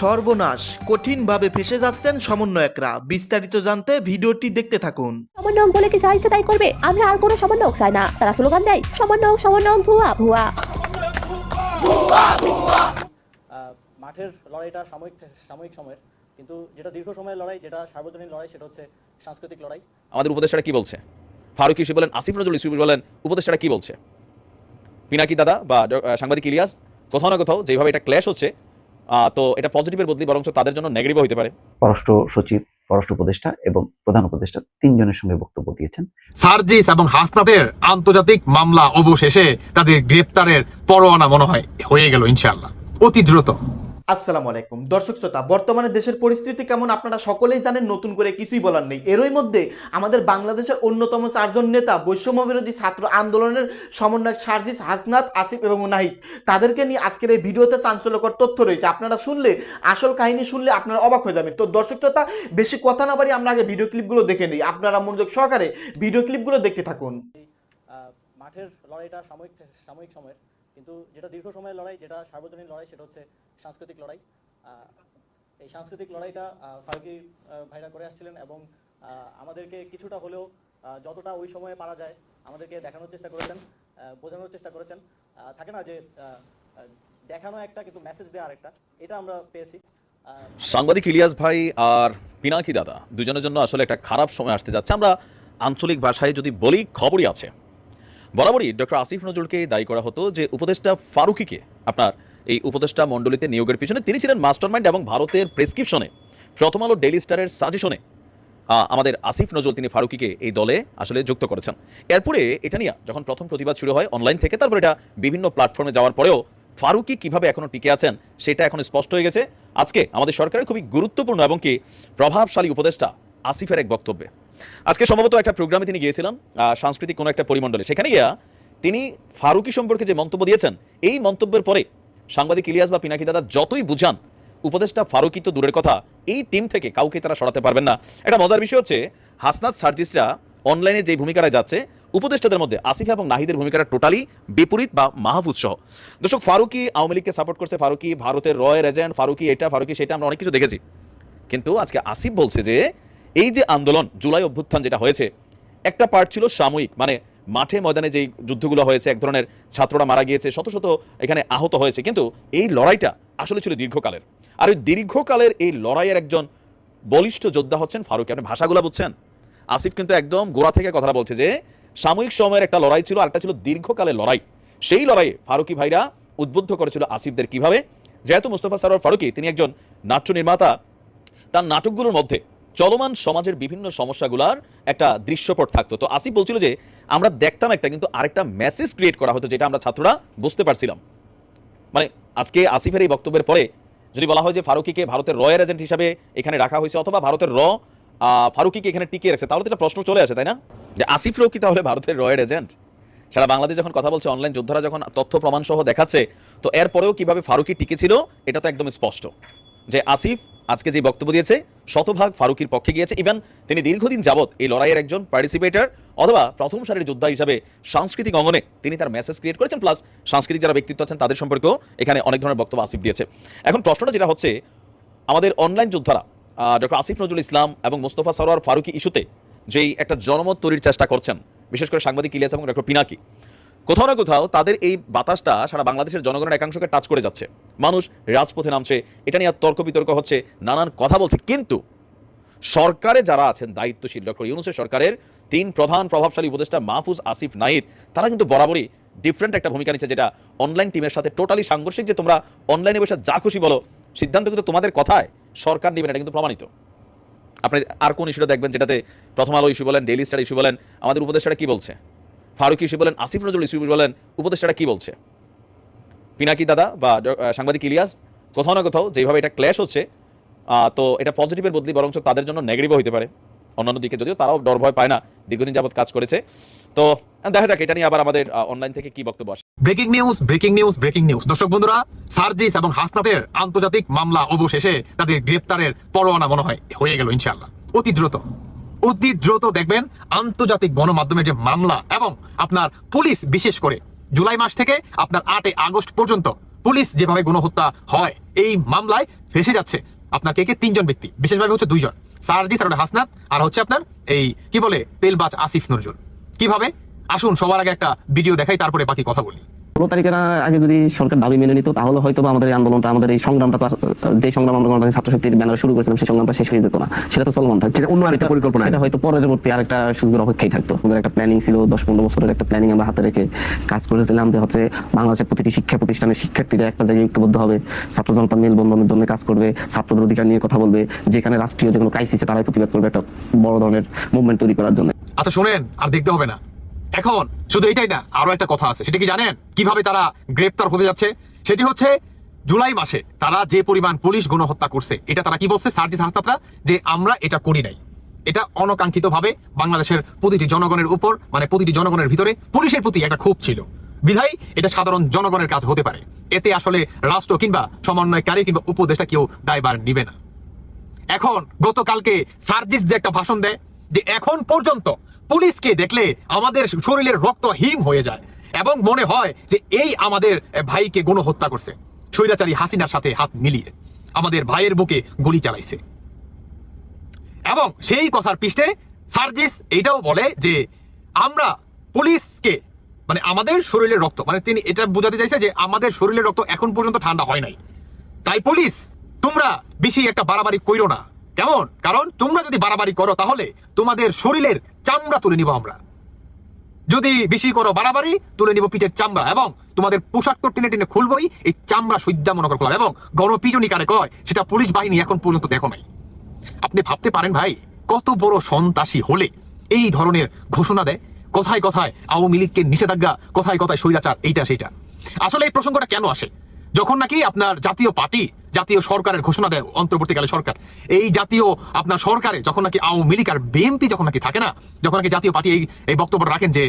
সর্বনাশ কঠিনভাবে ফেসে যাচ্ছেন সমন্বয়করা। বিস্তারিত জানতে ভিডিওটি দেখতে থাকুন। সমন্বয়ক বলে কি যা ইচ্ছা তাই করবে? আমরা আর কোনো সমন্বয়ক চাই না। তারা স্লোগান দেয় সমন্বয়ক সমন্বয়ক ভুয়া ভুয়া। মাঠের লড়াইটা সাময়িক সাময়িক সময়ের কিন্তু যেটা দীর্ঘ সময়ের লড়াই যেটা সার্বজনীন লড়াই সেটা হচ্ছে সাংস্কৃতিক লড়াই। আমাদের উপদেষ্টারা কি বলছে? ফারুক ইসি বলেন আসিফ নজরুল ইসি বলেন উপদেষ্টারা কি বলছে? পিনাকি দাদা বা সাংবাদিক ইলিয়াস কোথাও না কোথাও যেভাবে এটা ক্ল্যাশ হচ্ছে তো এটা পজিটিভের বদলি বরং তাদের জন্য নেগেটিভ হতে পারে। পররাষ্ট্র সচিব পররাষ্ট্র উপদেষ্টা এবং প্রধান উপদেষ্টা তিনজনের সঙ্গে বক্তব্য দিয়েছেন। সার্জিস এবং হাসনাদের আন্তর্জাতিক মামলা অবশেষে তাদের গ্রেপ্তারের পরোয়ানা মনে হয় হয়ে গেল ইনশাআল্লাহ। অতি দ্রুত। আসসালামু আলাইকুম। দর্শক শ্রোতা, বর্তমানে দেশের পরিস্থিতি কেমন আপনারা সকলেই জানেন, নতুন করে কিছুই বলার নেই। এরই মধ্যে আমাদের বাংলাদেশের অন্যতম চারজন নেতা বৈষম্য বিরোধী ছাত্র আন্দোলনের সমন্বয়ক সার্জিস হাসনাত, আসিফ এবং নাহিদ, তাদেরকে নিয়ে আজকের এই ভিডিওতে চাঞ্চল্যকর তথ্য রয়েছে। আপনারা শুনলে, আসল কাহিনী শুনলে আপনারা অবাক হয়ে যাবেন। তো দর্শক শ্রোতা, বেশি কথা না বাড়ি আমরা আগে ভিডিও ক্লিপগুলো দেখে নিই। আপনারা মনোযোগ সহকারে ভিডিও ক্লিপগুলো দেখতে থাকুন। মাঠের লড়াইটা সাময়িক সাময়িক সময়ের কিন্তু যেটা দীর্ঘ সময়ের লড়াই, যেটা সার্বজনীন লড়াই, সেটা হচ্ছে সাংস্কৃতিক লড়াই। এই সাংস্কৃতিক লড়াইটা ফারুকি ভাইরা করে আসছিলেন এবং আমাদেরকে কিছুটা হলেও যতটা ওই সময়ে পারা যায়, আমাদেরকে দেখানোর চেষ্টা করেছেন বোঝানোর চেষ্টা করেছেন। থাকে না যে দেখানো একটা কিন্তু মেসেজ দেওয়া আরেকটা, এটা আমরা পেয়েছি। সাংবাদিক ইলিয়াস ভাই আর পিনাকি দাদা, দুজনের জন্য আসলে একটা খারাপ সময় আসতে যাচ্ছে। আমরা আঞ্চলিক ভাষায় যদি বলি, খবরই আছে। বরাবরই ডক্টর আসিফ নজরুলকে দায়ী করা হতো যে উপদেষ্টা ফারুকিকে আপনার এই উপদেষ্টা মণ্ডলীতে নিয়োগের পিছনে। তিনি ছিলেন মাস্টারমাইন্ড এবং ভারতের প্রেসক্রিপশনে প্রথম আলো ডেইলি স্টারের সাজেশনে আমাদের আসিফ নজরুল তিনি ফারুকিকে এই দলে আসলে যুক্ত করেছেন। এরপরে এটা নিয়ে যখন প্রথম প্রতিবাদ শুরু হয় অনলাইন থেকে, তারপর এটা বিভিন্ন প্ল্যাটফর্মে যাওয়ার পরেও ফারুকি কীভাবে এখনও টিকে আছেন সেটা এখন স্পষ্ট হয়ে গেছে। আজকে আমাদের সরকারের খুবই গুরুত্বপূর্ণ এবং কি প্রভাবশালী উপদেষ্টা আসিফের এক বক্তব্যে। আজকে সম্ভবত একটা প্রোগ্রামে তিনি গিয়েছিলেন সাংস্কৃতিক কোনো একটা পরিমণ্ডলে। সেখানে গিয়া তিনি ফারুকি সম্পর্কে যে মন্তব্য দিয়েছেন, এই মন্তব্যের পরে সাংবাদিক ইলিয়াস বা পিনাকি দাদা যতই বুঝান, উপদেষ্টা ফারুকি তো দূরের কথা, এই টিম থেকে কাউকে তারা সরাতে পারবেন না। একটা মজার বিষয় হচ্ছে, হাসনাত সার্জিসরা অনলাইনে যে ভূমিকাটা যাচ্ছে, উপদেষ্টাদের মধ্যে আসিফ এবং নাহিদের ভূমিকাটা টোটালি বিপরীত বা মাহফুজ সহ। দর্শক, ফারুকি আওয়ামী লীগকে সাপোর্ট করছে ফারুকি, ভারতের রয়ের এজেন্ট ফারুকি এটা, ফারুকি সেটা, আমরা অনেক কিছু দেখেছি। কিন্তু আজকে আসিফ বলছে যে এই যে আন্দোলন, জুলাই অভ্যুত্থান যেটা হয়েছে, একটা পার্ট ছিল সাময়িক মানে মাঠে ময়দানে যেই যুদ্ধগুলো হয়েছে, এক ধরনের ছাত্ররা মারা গিয়েছে, শত শত এখানে আহত হয়েছে, কিন্তু এই লড়াইটা আসলে ছিল দীর্ঘকালের। আর ওই দীর্ঘকালের এই লড়াইয়ের একজন বলিষ্ঠ যোদ্ধা হচ্ছেন ফারুক। আপনি ভাষাগুলো বুঝছেন? আসিফ কিন্তু একদম গোড়া থেকে কথাটা বলছে যে, সাময়িক সময়ের একটা লড়াই ছিল আর একটা ছিল দীর্ঘকালের লড়াই। সেই লড়াইয়ে ফারুকি ভাইরা উদ্বুদ্ধ করেছিল আসিফদের কীভাবে? যেহেতু মুস্তফা সারোয়ার ফারুকি, তিনি একজন নাট্য নির্মাতা, তার নাটকগুলোর মধ্যে চলমান সমাজের বিভিন্ন সমস্যাগুলার একটা দৃশ্যপট থাকতো। তো আসিফ বলছিল যে, আমরা দেখতাম একটা, কিন্তু আরেকটা মেসেজ ক্রিয়েট করা হতো, যেটা আমরা ছাত্ররা বুঝতে পারছিলাম। মানে আজকে আসিফের এই বক্তব্যের পরে যদি বলা হয় যে, ফারুকিকে ভারতের রয়ের এজেন্ট হিসাবে এখানে রাখা হয়েছে, অথবা ভারতের র ফারুকিকে এখানে টিকিয়ে রাখছে, তাহলে তো একটা প্রশ্ন চলে আসে, তাই না? যে আসিফ রও কি তাহলে ভারতের রয়ের এজেন্ট সারা বাংলাদেশ যখন কথা বলছে অনলাইন যোদ্ধারা যখন তথ্য প্রমাণ সহ দেখাচ্ছে, তো এরপরেও কীভাবে ফারুকি টিকেছিল, এটা তো একদম স্পষ্ট। যে আসিফ আজকে যে বক্তব্য দিয়েছে, শতভাগ ফারুকির পক্ষে গিয়েছে। ইভেন তিনি দীর্ঘদিন যাবৎ এই লড়াইয়ের একজন পার্টিসিপেটার অথবা প্রথম সারির যোদ্ধা হিসাবে সাংস্কৃতিক অঙ্গনে তিনি তার মেসেজ ক্রিয়েট করেছেন প্লাস সাংস্কৃতিক যারা ব্যক্তিত্ব আছেন, তাদের সম্পর্কেও এখানে অনেক ধরনের বক্তব্য আসিফ দিয়েছে। এখন প্রশ্নটা যেটা হচ্ছে, আমাদের অনলাইন যোদ্ধারা ডক্টর আসিফ নজরুল ইসলাম এবং মোস্তফা সরোয়ার ফারুকি ইস্যুতে যেই একটা জনমত তৈরির চেষ্টা করছেন, বিশেষ করে সাংবাদিক ইলিয়াস এবং ডক্টর পিনাকি কোথাও না কোথাও তাদের এই বাতাসটা সারা বাংলাদেশের জনগণের একাংশকে টাচ করে যাচ্ছে। মানুষ রাজপথে নামছে, এটা নিয়ে আর তর্ক বিতর্ক হচ্ছে, নানান কথা বলছে। কিন্তু সরকারে যারা আছেন, দায়িত্বশীল ডক্টর ইউনুসের সরকারের তিন প্রধান প্রভাবশালী উপদেষ্টা মাহফুজ আসিফ নাইদ, তারা কিন্তু বরাবরই ডিফারেন্ট একটা ভূমিকা নিচ্ছে যেটা অনলাইন টিমের সাথে টোটালি সাংঘর্ষিক যে তোমরা অনলাইনে বসে যা খুশি বলো, সিদ্ধান্ত কিন্তু তোমাদের কথায় সরকার নেবেন এটা কিন্তু প্রমাণিত। আপনি আর কোন ইস্যুটা দেখবেন যেটাতে প্রথম আলো ইস্যু বলেন ডেইলি স্টার ইস্যু বলেন, আমাদের উপদেষ্টারা কি বলছে? ফারুক ইস্যু বলেন, আসিফ নজরুল ইস্যু বলেন, উপদেষ্টারা কি বলছে? পিনাকি দাদা বা সাংবাদিক ইলিয়াস, কোথাও না কোথাও যেভাবে এটা ক্ল্যাশ হচ্ছে তো এটা পজিটিভের বদলি বরঞ্চ তাদের জন্য নেগেটিভও হতে পারে। অন্যান্য দিকে যদিও তারাও ডর ভয় পায় না, দীর্ঘদিন যাবৎ কাজ করেছে। তো দেখা যাক, এটা নিয়ে আবার আমাদের অনলাইন থেকে কি বক্তব্য আসে। Breaking news breaking news breaking news. দর্শক বন্ধুরা, সার্জিস এবং হাসনাতের আন্তর্জাতিক মামলা অবশেষে তাদের গ্রেপ্তারের পরোয়ানা মনে হয়, হয়ে গেল ইনশাআল্লাহ। অতি দ্রুত। অতি দ্রুত দেখবেন আন্তর্জাতিক গণমাধ্যমের যে মামলা এবং আপনার পুলিশ, বিশেষ করে জুলাই মাস থেকে আপনার আটই আগস্ট পর্যন্ত পুলিশ যেভাবে গণহত্যা হয়, এই মামলায় ফেসে যাচ্ছে আপনার কে কে? তিনজন ব্যক্তি, বিশেষভাবে হচ্ছে দুইজন। সার্জিস আর ওটা হাসনাত আর হচ্ছে আপনার এই কি বলে? তেলবাজ আসিফ নজরুল। কীভাবে? আসুন, সবার আগে একটা ভিডিও দেখাই, তারপরে বাকি কথা বলি। ষোলো তারিখের আগে যদি সরকার দাবি মেনে নিত তাহলে হয়তো আমাদের এই আন্দোলনটা আমাদের এই সংগ্রামটা যে সংগ্রাম আমরা গণতান্ত্রিক ছাত্র শক্তির ব্যানারে শুরু করেছিলাম সেই সংগ্রামটা শেষ হয়ে যেত না। সেটা তো চলমান থাকতো। অন্য আরেকটা পরিকল্পনা। সেটা হয়তো পরবর্তী আরেকটা সুযোগের অপেক্ষাই থাকতো। আমাদের একটা প্ল্যানিং ছিল দশ পনেরো বছরের একটা প্ল্যানিং আমরা হাতে রেখে কাজ করেছিলাম যে হচ্ছে বাংলাদেশের প্রতিটি শিক্ষা প্রতিষ্ঠানের শিক্ষার্থীরা একটা জায়গায় ঐক্যবদ্ধ হবে ছাত্র জনতা মেলবন্ধনের জন্য কাজ করবে ছাত্রদের অধিকার নিয়ে কথা বলবে যেখানে রাষ্ট্রীয় যেগুলো ক্রাইসিসে তারাই প্রতিবাদ করবে একটা বড় ধরনের মুভমেন্ট তৈরি করার জন্য। আচ্ছা শোনেন আর দেখতে হবে না। এখন শুধু এটাই না, আরও একটা কথা আছে। সেটা কি জানেন? কীভাবে তারা গ্রেপ্তার হতে যাচ্ছে? সেটি হচ্ছে জুলাই মাসে তারা যে পরিমাণ পুলিশ গণহত্যা করছে, এটা তারা কি বলছে? সার্জিস হাসনাতরা, যে আমরা এটা করি নাই। এটা অনাকাঙ্ক্ষিত ভাবে বাংলাদেশের প্রতিটি জনগণের উপর মানে প্রতিটি জনগণের ভিতরে পুলিশের প্রতি একটা ক্ষোভ ছিল। বিধায় এটা সাধারণ জনগণের কাজ হতে পারে। এতে আসলে রাষ্ট্র কিংবা সমন্বয়কারী কিংবা উপদেষ্টা কেউ দায়বার নিবে না। এখন গতকালকে সার্জিস যে একটা ভাষণ দেয়, যে এখন পর্যন্ত পুলিশকে দেখলে আমাদের শরীরের রক্ত হিম হয়ে যায় এবং মনে হয় যে এই আমাদের ভাইকে গণহত্যা করছে। স্বৈরাচারী হাসিনার সাথে হাত মিলিয়ে আমাদের ভাইয়ের বুকে গুলি চালাইছে। এবং সেই কথার পৃষ্ঠে সার্জিস এটাও বলে যে আমরা পুলিশকে মানে আমাদের শরীরের রক্ত মানে তিনি এটা বোঝাতে চাইছে যে আমাদের শরীরের রক্ত এখন পর্যন্ত ঠান্ডা হয় নাই। তাই পুলিশ, তোমরা বেশি একটা বাড়াবাড়ি কইরো না। কেমন? কারণ তোমরা যদি বাড়াবাড়ি করো তাহলে তোমাদের শরীরের চামড়া তুলে নিব আমরা। যদি বেশি করো বাড়াবাড়ি, তুলে নিব পিঠের চামড়া এবং তোমাদের পোশাক তো টেনে টেনে খুলবই, এই চামড়া সুদ্যা মনে করলাম এবং গণপিটনি কারে কয়, সেটা পুলিশ বাহিনী এখন পর্যন্ত দেখো নাই। আপনি ভাবতে পারেন ভাই, কত বড় সন্ত্রাসী হলে এই ধরনের ঘোষণা দেয়? কথায় কথায় আওয়ামী লীগকে নিষেধাজ্ঞা, কথায় কথায় স্বৈরাচার, এইটা, সেইটা। আসলে এই প্রসঙ্গটা কেন আসে? যখন নাকি আপনার জাতীয় পার্টি জাতীয় সরকারের ঘোষণা দেয় অন্তর্বর্তীকালে সরকার। এই জাতীয় আপনার সরকারে যখন নাকি আওয়ামী লীগ আর বিএনপি যখন নাকি থাকে না, যখন নাকি জাতীয় পার্টি এই এই বক্তব্য রাখেন যে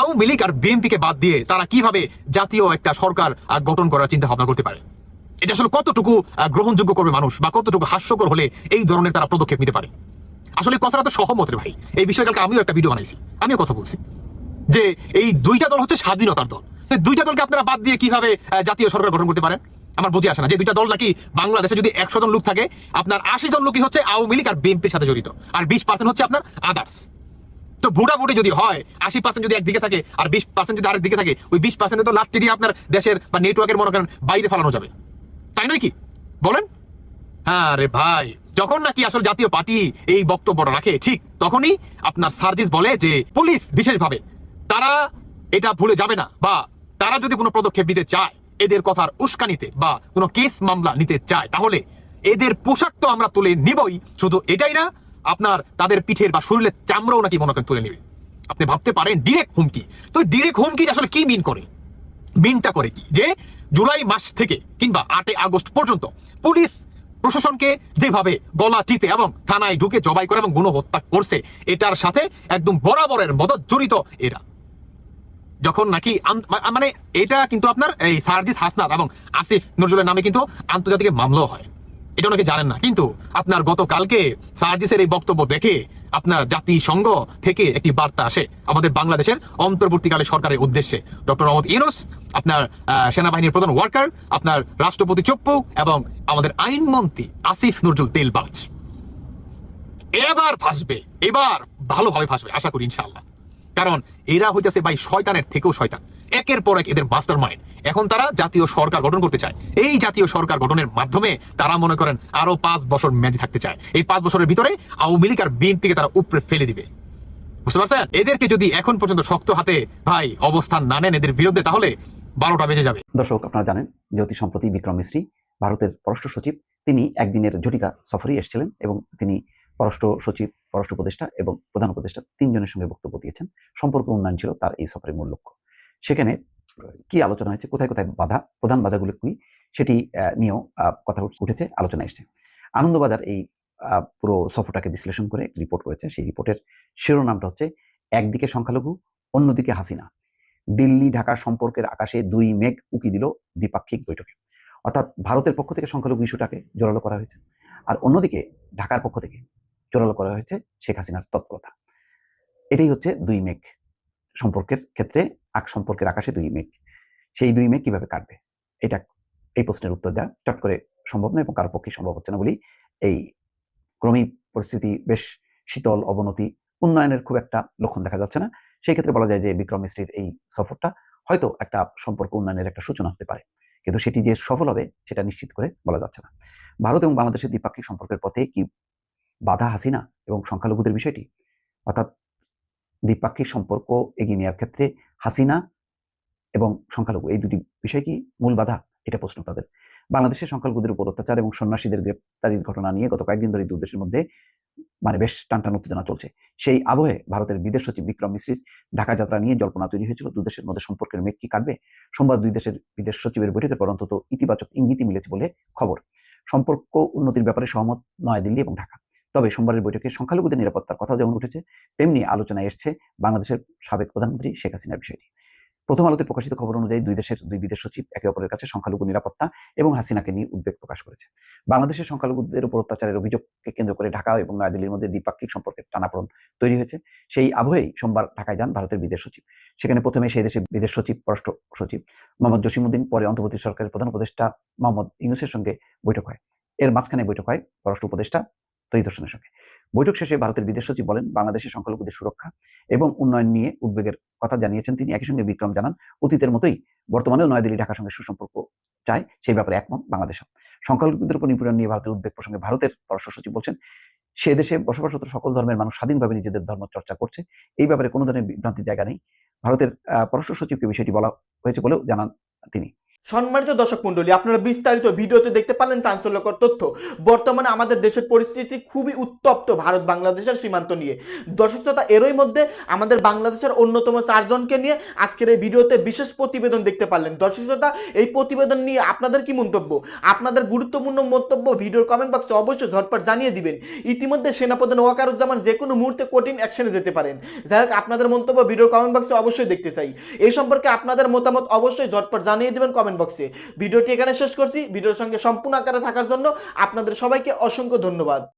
আওয়ামী লীগ আর বিএনপিকে বাদ দিয়ে তারা কীভাবে জাতীয় একটা সরকার গঠন করার চিন্তা ভাবনা করতে পারে? এটা আসলে কতটুকু গ্রহণযোগ্য করবে মানুষ বা কতটুকু হাস্যকর হলে এই ধরনের তারা পদক্ষেপ নিতে পারে? আসলে কথাটা তো সহমত রে ভাই। এই বিষয়ে কালকে আমিও একটা ভিডিও বানাইছি। আমিও কথা বলছি যে এই দুইটা দল হচ্ছে স্বাধীনতার দল। দুইটা দলকে আপনারা বাদ দিয়ে কীভাবে জাতীয় সরকার গঠন করতে পারেন? আমার বুঝে আসে না যে দুইটা দল নাকি বাংলাদেশে যদি একশো জন লোক থাকে, আপনার আশি জন লোকই হচ্ছে আওয়ামী লীগ আর বিএনপির সাথে জড়িত, আর বিশ পার্সেন্ট হচ্ছে আপনার আদার্স তো ভোটাভুটি যদি হয়, আশি পার্সেন্ট যদি একদিকে থাকে, আর বিশ পার্সেন্ট যদি আরেক দিকে থাকে, ওই বিশ পার্সেন্টে তো লাত্তি দিয়ে আপনার দেশের বা নেটওয়ার্কের মনে করেন বাইরে ফেলানো যাবে। তাই নয় কি? বলেন। হ্যাঁ রে ভাই, যখন নাকি আসলে জাতীয় পার্টি এই বক্তব্য রাখে, ঠিক তখনই আপনার সার্জিস বলে যে পুলিশ বিশেষভাবে তারা এটা ভুলে যাবে না, বা তারা যদি কোনো পদক্ষেপ নিতে চায় এদের কথার উস্কানিতে বা কোনো কেস মামলা নিতে চায়। তাহলে এদের পোশাক তো আমরা তুলে নিবই। শুধু এটাই না, আপনার তাদের পিঠের বা শরীরের চামড়াও নাকি মনে করেন তুলে নেবে। আপনি ভাবতে পারেন ডিরেক্ট হুমকি। তো ডিরেক্ট হুমকি আসলে কি মিন করে? মিনটা করে কি? যে জুলাই মাস থেকে কিংবা আটই আগস্ট পর্যন্ত পুলিশ প্রশাসনকে যেভাবে গলা টিপে এবং থানায় ঢুকে জবাই করে এবং গণহত্যা করছে, এটার সাথে একদম বরাবরের মদত জড়িত এরা। যখন নাকি মানে এটা কিন্তু আপনার এই সার্জিস হাসনাত এবং আসিফ নজরুলের নামে কিন্তু আন্তর্জাতিক মামলাও হয়। এটা অনেকে জানেন না। কিন্তু আপনার গতকালকে সার্জিসের এই বক্তব্য দেখে আপনার জাতিসংঘ থেকে একটি বার্তা আসে আমাদের বাংলাদেশের অন্তর্বর্তীকালে সরকারের উদ্দেশ্যে। ডক্টর মোহাম্মদ ইউনুস, আপনার সেনাবাহিনীর প্রধান ওয়ার্কার, আপনার রাষ্ট্রপতি চপ্পু এবং আমাদের আইনমন্ত্রী আসিফ নজরুল তেলবাজ। এবার ফাঁসবে এবার ভালোভাবে ফাঁসবে আশা করি ইনশাআল্লাহ। কারণ এরা হইতেছে ভাই শয়তানের থেকেও শয়তান। একের পর এক এদের মাস্টার মাইন্ড এখন তারা জাতীয় সরকার গঠন করতে চায়। এই জাতীয় সরকার গঠনের মাধ্যমে তারা মনে করেন আরও পাঁচ বছর মেয়াদি থাকতে চায়। এই পাঁচ বছরের ভিতরে আওয়ামী লীগ আর বিএনপিকে তারা উপরে ফেলে দিবে। বুঝতে পারছেন? এদেরকে যদি এখন পর্যন্ত শক্ত হাতে ভাই অবস্থান না নেন এদের বিরুদ্ধে, তাহলে বারোটা বেজে যাবে। দর্শক, আপনারা জানেন যে অতি সম্প্রতি বিক্রম মিশ্রী ভারতের পররাষ্ট্র সচিব, তিনি একদিনের জটিকা সফরে এসেছিলেন এবং তিনি পররাষ্ট্র সচিব, পররাষ্ট্র উপদেষ্টা এবং প্রধান উপদেষ্টা তিনজনের সঙ্গে বক্তব্য দিয়েছেন। সম্পর্ক উন্নয়ন ছিল তার এই সফরের মূল লক্ষ্য। সেখানে কি আলোচনা হয়েছে, কোথায় কোথায় বাধা, প্রধান বাধাগুলো কি, সেটি নিয়েও কথা উঠেছে, আলোচনা এসছে। আনন্দবাজার এই পুরো সফরটাকে বিশ্লেষণ করে রিপোর্ট করেছে। সেই রিপোর্টের শিরোনামটা হচ্ছে, একদিকে সংখ্যালঘু, অন্যদিকে হাসিনা। দিল্লি, ঢাকা সম্পর্কের আকাশে দুই মেঘ উকি দিল দ্বিপাক্ষিক বৈঠকে। অর্থাৎ ভারতের পক্ষ থেকে সংখ্যালঘু ইস্যুটাকে জোরালো করা হয়েছে। আর অন্যদিকে ঢাকার পক্ষ থেকে জোরালো করা হয়েছে শেখ হাসিনার তৎপরতা। এটাই হচ্ছে দুই মেঘ সম্পর্কের ক্ষেত্রে, আক সম্পর্কের আকাশে দুই মেঘ। সেই দুই মেঘ কীভাবে কাটবে? এটা এই প্রশ্নের উত্তর দেওয়া চট করে সম্ভব নয় এবং কারও পক্ষে সম্ভব হচ্ছে না বলেই এই ক্রমিক পরিস্থিতি বেশ শীতল, অবনতি, উন্নয়নের খুব একটা লক্ষণ দেখা যাচ্ছে না। সেই ক্ষেত্রে বলা যায় যে বিক্রম মিস্ত্রির এই সফরটা হয়তো একটা সম্পর্ক উন্নয়নের একটা সূচনা হতে পারে। কিন্তু সেটি যে সফল হবে সেটা নিশ্চিত করে বলা যাচ্ছে না। ভারত এবং বাংলাদেশের দ্বিপাক্ষিক সম্পর্কের পথে কি বাধা হাসিনা এবং সংখ্যালঘুদের বিষয়টি। অর্থাৎ দ্বিপাক্ষিক সম্পর্ক এগিয়ে নেওয়ার ক্ষেত্রে হাসিনা এবং সংখ্যালঘু এই দুটি বিষয় কি মূল বাধা? এটা প্রশ্ন তাদের। বাংলাদেশের সংখ্যালঘুদের উপর অত্যাচার এবং সন্ন্যাসীদের গ্রেপ্তারির ঘটনা নিয়ে গত কয়েকদিন ধরে দুই দেশের মধ্যে মানে বেশ টানটান উত্তেজনা চলছে। সেই আবহে ভারতের বিদেশ সচিব বিক্রম মিশ্রির ঢাকা যাত্রা নিয়ে জল্পনা তৈরি হয়েছিল। দুই দেশের মধ্যে সম্পর্কের মেঘ কি কাটবে? সোমবার দুই দেশের বিদেশ সচিবের বৈঠকের পর অন্তত ইতিবাচক ইঙ্গিতই মিলেছে বলে খবর। সম্পর্ক উন্নতির ব্যাপারে সহমত নয়াদিল্লি এবং ঢাকা। তবে সোমবারের বৈঠকে সংখ্যালঘুদের নিরাপত্তার কথাও যেমন উঠেছে, তেমনি আলোচনায় এসছে বাংলাদেশের সাবেক প্রধানমন্ত্রী শেখ হাসিনার বিষয়টি। প্রথম আলোতে প্রকাশিত খবর অনুযায়ী দুই দেশের দুই বিদেশ সচিব একে অপরের কাছে সংখ্যালঘু নিরাপত্তা এবং হাসিনাকে নিয়ে উদ্বেগ প্রকাশ করেছে। বাংলাদেশের সংখ্যালঘুদের উপর অত্যাচারের অভিযোগকে কেন্দ্র করে ঢাকা এবং নয়াদিল্লির মধ্যে দ্বিপাক্ষিক সম্পর্কের টানাপড়ন তৈরি হয়েছে। সেই আবহেই সোমবার ঢাকায় যান ভারতের বিদেশ সচিব। সেখানে প্রথমে সেই দেশের বিদেশ সচিব, পররাষ্ট্র সচিব মোহাম্মদ জসিমুদ্দিন পরে অন্তর্বর্তী সরকারের প্রধান উপদেষ্টা মোহাম্মদ ইউনুসের সঙ্গে বৈঠক হয়। এর মাঝখানে বৈঠক হয় পররাষ্ট্র উপদেষ্টা তৈরি দর্শনের সঙ্গে বৈঠক শেষে ভারতের বিদেশ সচিব বলেন, বাংলাদেশের সংখ্যালঘুদের সুরক্ষা এবং উন্নয়ন নিয়ে উদ্বেগের কথা জানিয়েছেন তিনি। একই সঙ্গে বিক্রম জানান, অতীতের মতোই বর্তমানেও নয়াদিল্লি, ঢাকার সঙ্গে সুসম্পর্ক চায় সেই ব্যাপারে একমত বাংলাদেশও। সংখ্যালঘুদের উপর নিপীড়ন নিয়ে ভারতের উদ্বেগ প্রসঙ্গে ভারতের পররাষ্ট্র সচিব বলছেন, সে দেশে বসবাসরত সকল ধর্মের মানুষ স্বাধীনভাবে নিজেদের ধর্ম চর্চা করছে, এই ব্যাপারে কোনো ধরনের বিভ্রান্তির জায়গা নেই। ভারতের পররাষ্ট্র সচিবকে বিষয়টি বলা হয়েছে বলেও জানান তিনি। সম্মানিত দর্শক মন্ডলী আপনারা বিস্তারিত ভিডিওতে দেখতে পারলেন চাঞ্চল্যকর তথ্য। বর্তমানে আমাদের দেশের পরিস্থিতি খুবই উত্তপ্ত ভারত বাংলাদেশের সীমান্ত নিয়ে। দর্শক শ্রোতা, এরই মধ্যে আমাদের বাংলাদেশের অন্যতম চারজনকে নিয়ে আজকের এই ভিডিওতে বিশেষ প্রতিবেদন দেখতে পারলেন। দর্শক শ্রোতা, এই প্রতিবেদন নিয়ে আপনাদের কি মন্তব্য? আপনাদের গুরুত্বপূর্ণ মন্তব্য ভিডিওর কমেন্ট বক্সে অবশ্যই ঝটপট জানিয়ে দিবেন। ইতিমধ্যে সেনাপ্রধান ওয়াকারুজ্জামান যে কোনো মুহূর্তে কঠিন অ্যাকশনে যেতে পারেন। যাই হোক, আপনাদের মন্তব্য ভিডিওর কমেন্ট বক্সে অবশ্যই দেখতে চাই। এই সম্পর্কে আপনাদের মতামত অবশ্যই ঝটপট জানিয়ে দেবেন কমেন্ট বক্সে ভিডিওটি এখানে শেষ করছি। ভিডিওর সঙ্গে সম্পূর্ণ আকারে থাকার জন্য আপনাদের সবাইকে অসংখ্য ধন্যবাদ।